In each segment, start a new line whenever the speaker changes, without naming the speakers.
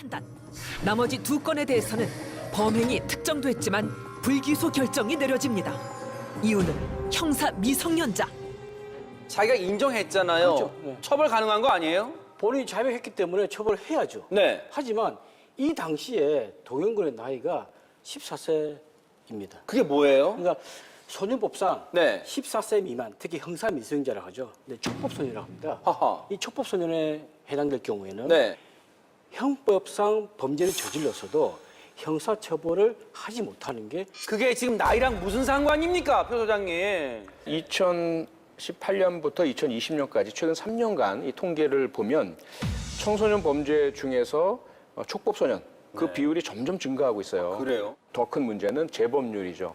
판단. 나머지 두 건에 대해서는 범행이 특정됐지만 불기소 결정이 내려집니다. 이유는 형사 미성년자.
자기가 인정했잖아요.
그렇죠. 네.
처벌 가능한 거 아니에요?
본인이 자백했기 때문에 처벌해야죠.
네.
하지만 이 당시에 동영군의 나이가 14세입니다.
그게 뭐예요?
그러니까 소년법상
네.
14세 미만, 특히 형사 미성년자라고 하죠. 네, 촉법소년이라고 합니다.
하하.
이 촉법소년에 해당될 경우에는
네.
형법상 범죄를 저질렀어도 형사처벌을 하지 못하는 게
그게 지금 나이랑 무슨 상관입니까, 표 소장님?
2018년부터 2020년까지 최근 3년간 이 통계를 보면 청소년 범죄 중에서 어, 촉법소년 그
네.
비율이 점점 증가하고 있어요.
그래요?
더 큰 문제는 재범률이죠.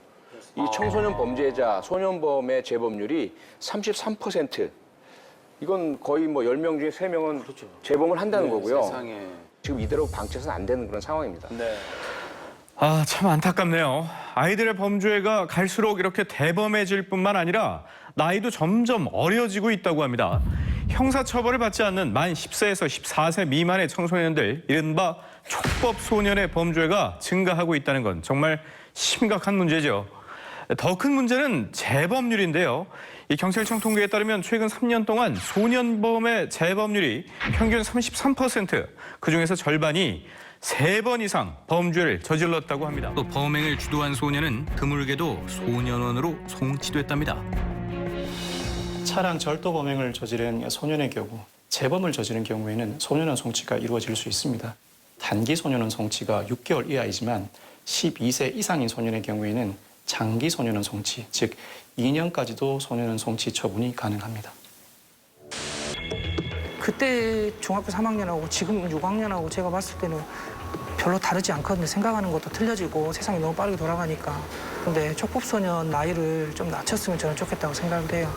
이 청소년 범죄자, 소년범의 재범률이 33%. 이건 거의 뭐 10명 중에 3명은
그렇죠.
재범을 한다는 거고요.
세상에.
지금 이대로 방치해서는 안 되는 그런 상황입니다.
네.
아, 참 안타깝네요. 아이들의 범죄가 갈수록 이렇게 대범해질 뿐만 아니라 나이도 점점 어려지고 있다고 합니다. 형사처벌을 받지 않는 만 10세에서 14세 미만의 청소년들, 이른바 촉법 소년의 범죄가 증가하고 있다는 건 정말 심각한 문제죠. 더 큰 문제는 재범률인데요. 이 경찰청 통계에 따르면 최근 3년 동안 소년범의 재범률이 평균 33%, 그 중에서 절반이 세 번 이상 범죄를 저질렀다고 합니다.
또 범행을 주도한 소년은 드물게도 소년원으로 송치됐답니다.
차량 절도 범행을 저지른 소년의 경우 재범을 저지른 경우에는 소년원 송치가 이루어질 수 있습니다. 단기 소년원 송치가 6개월 이하이지만 12세 이상인 소년의 경우에는 장기 소년원 송치, 즉 2년까지도 소년원 송치 처분이 가능합니다.
그때 중학교 3학년하고 지금 6학년하고 제가 봤을 때는 별로 다르지 않거든요. 생각하는 것도 틀려지고 세상이 너무 빠르게 돌아가니까. 근데 촉법소년 나이를 좀 낮췄으면 저는 좋겠다고 생각을 해요.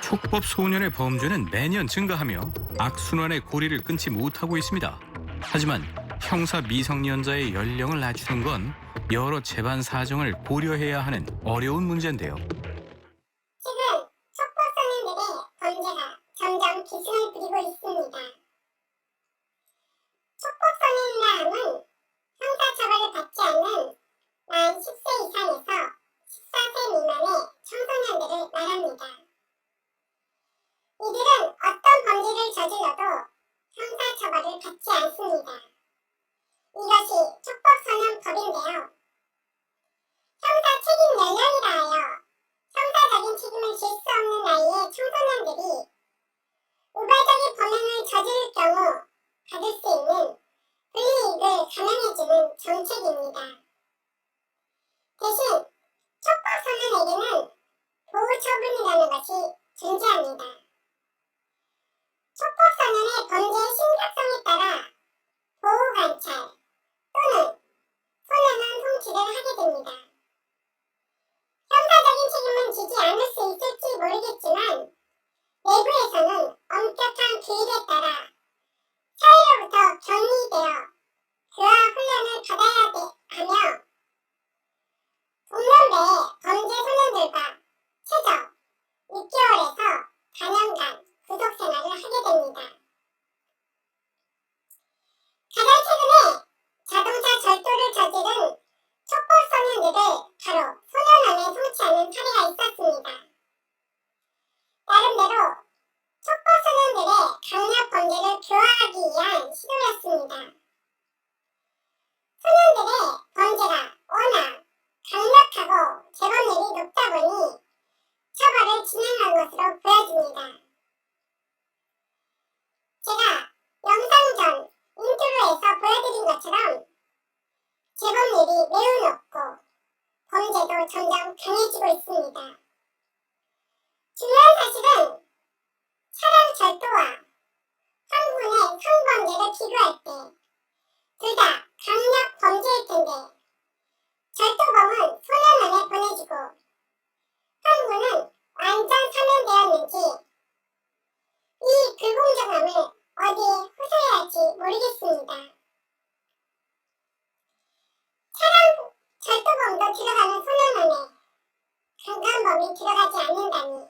촉법 소년의 범죄는 매년 증가하며 악순환의 고리를 끊지 못하고 있습니다. 하지만 형사 미성년자의 연령을 낮추는 건 여러 재반 사정을 고려해야 하는 어려운 문제인데요.
지금 촉법소년들의 범죄가 점점 기승을 부리고 있습니다. 촉법소년이라 함은 형사처벌을 받지 않는 만 10세 이상에서 14세 미만의 청소년들을 말합니다. 이들은 어떤 범죄를 저질러도 형사처벌을 받지 않습니다. 이것이 촉법소년법인데요. 형사 책임 연령이라 하여 형사적인 책임을 질 수 없는 나이의 청소년들이 우발적인 범행을 저지를 경우 받을 수 있는 불이익을 감형해주는 정책입니다. 대신 촉법소년에게는 보호처분이라는 것이 존재합니다. 송치를 하게 됩니다. 형사적인 책임은 지지 않을 수 있을지 모르겠지만 내부에서는 엄격한 규율에 따라 사회로부터 격리되어 그와 훈련을 받아야 돼 하며 동년 내의 범죄 소년들과 최저 6개월에서 4년간 구속 생활을 하게 됩니다. 가장 최근에 자동차 절도를 저지른 촉법소년들을 바로 소년원에 송치하는 사례가 있었습니다. 나름대로 촉법소년들의 강력 범죄를 교화하기 위한 시도였습니다. 소년들의 범죄가 워낙 강력하고 재범률이 높다 보니 처벌을 진행한 것으로 보여집니다. 제가 영상 전 인트로에서 보여드린 것처럼 재범률이 매우 높고 범죄도 점점 강해지고 있습니다. 중요한 사실은 차량 절도와 항군의 성범죄를 비교할 때 둘 다 강력 범죄일 텐데 절도범은 소년원에 보내지고 항군은 완전 사면되었는지 이 불공정함을 어디에 호소해야 할지 모르겠습니다. 차량 절도범도 들어가는 소년원에 강간범이 들어가지 않는다니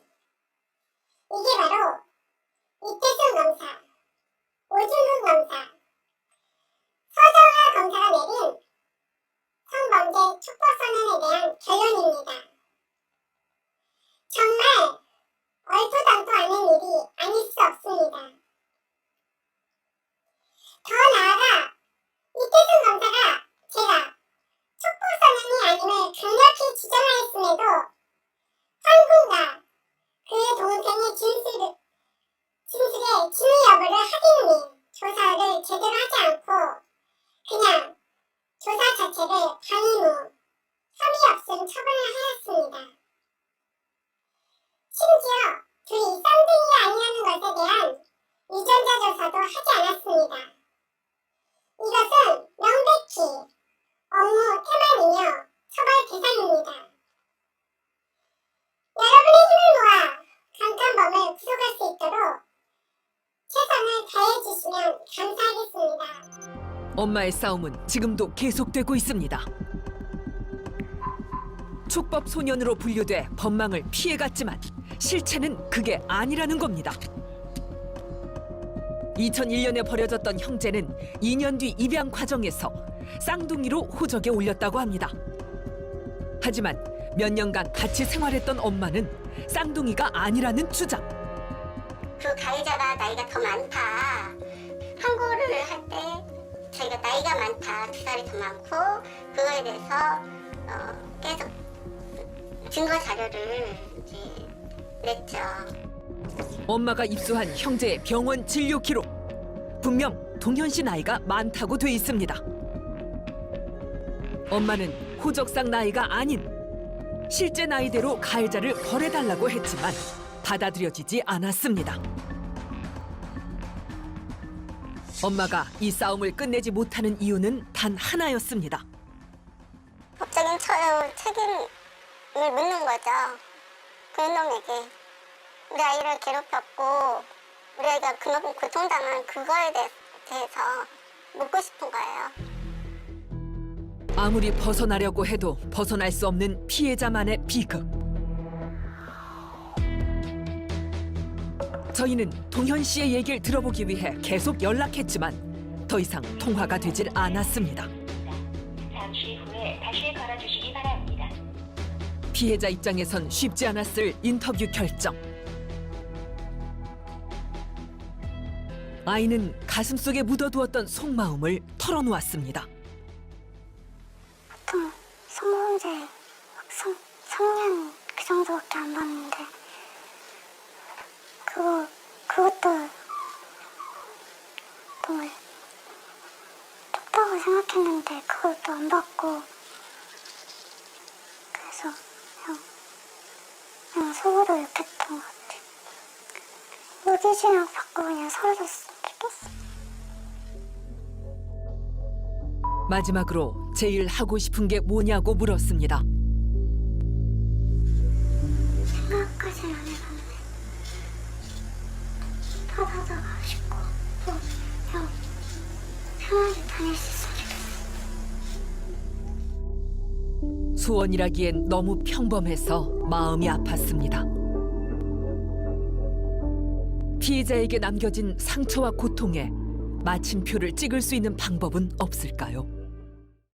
이게 바로 이태순 검사, 오준훈 검사, 제대로 하지 않고 그냥 조사 자체를 방임 후 혐의 없음 처분을 하였습니다. 심지어 둘이 쌍둥이가 아니라는 것에 대한 유전자 조사도 하지 않았습니다. 이것은 명백히 업무 태만이며 처벌 대상입니다. 여러분의 힘을 모아 강간범을 구속할 수 있도록 최선을 다해주시면 감사하겠습니다.
엄마의 싸움은 지금도 계속되고 있습니다. 촉법 소년으로 분류돼 법망을 피해갔지만 실체는 그게 아니라는 겁니다. 2001년에 벌여졌던 형제는 2년 뒤 입양 과정에서 쌍둥이로 호적에 올렸다고 합니다. 하지만 몇 년간 같이 생활했던 엄마는 쌍둥이가 아니라는 주장.
그 가해자가 나이가 더 많다. 항고를 할 때 저희가 나이가 많다. 두 살이 더 많고 그거에 대해서 어, 계속 증거 자료를 이제 냈죠.
엄마가 입수한 형제의 병원 진료 기록. 분명 동현 씨 나이가 많다고 돼 있습니다. 엄마는 호적상 나이가 아닌 실제 나이대로 가해자를 벌해달라고 했지만 받아들여지지 않았습니다. 엄마가 이 싸움을 끝내지 못하는 이유는 단 하나였습니다.
법적인 처, 책임을 묻는 거죠. 그 놈에게 우리 아이를 괴롭혔고 우리 아이가 그만큼 고통당한 그거에 대- 대해서 묻고 싶은 거예요.
아무리 벗어나려고 해도 벗어날 수 없는 피해자만의 비극. 저희는 동현 씨의 얘기를 들어보기 위해 계속 연락했지만 더 이상 통화가 되질 않았습니다.
잠시 후에 다시 걸어주시기 바랍니다.
피해자 입장에선 쉽지 않았을 인터뷰 결정. 아이는 가슴속에 묻어두었던 속마음을 털어놓았습니다.
보통 성범죄 성, 성년 그 정도밖에 안 받는데 그거 그것도 정말 적다고 생각했는데 그것도 안 받고 그래서 그냥 그냥 속으로 욕했던 것 같아 무기징역 받고 그냥 사라졌으면 좋겠어
마지막으로 제일 하고 싶은 게 뭐냐고 물었습니다. 소원이라기엔 너무 평범해서 마음이 아팠습니다. 피해자에게 남겨진 상처와 고통에 마침표를 찍을 수 있는 방법은 없을까요?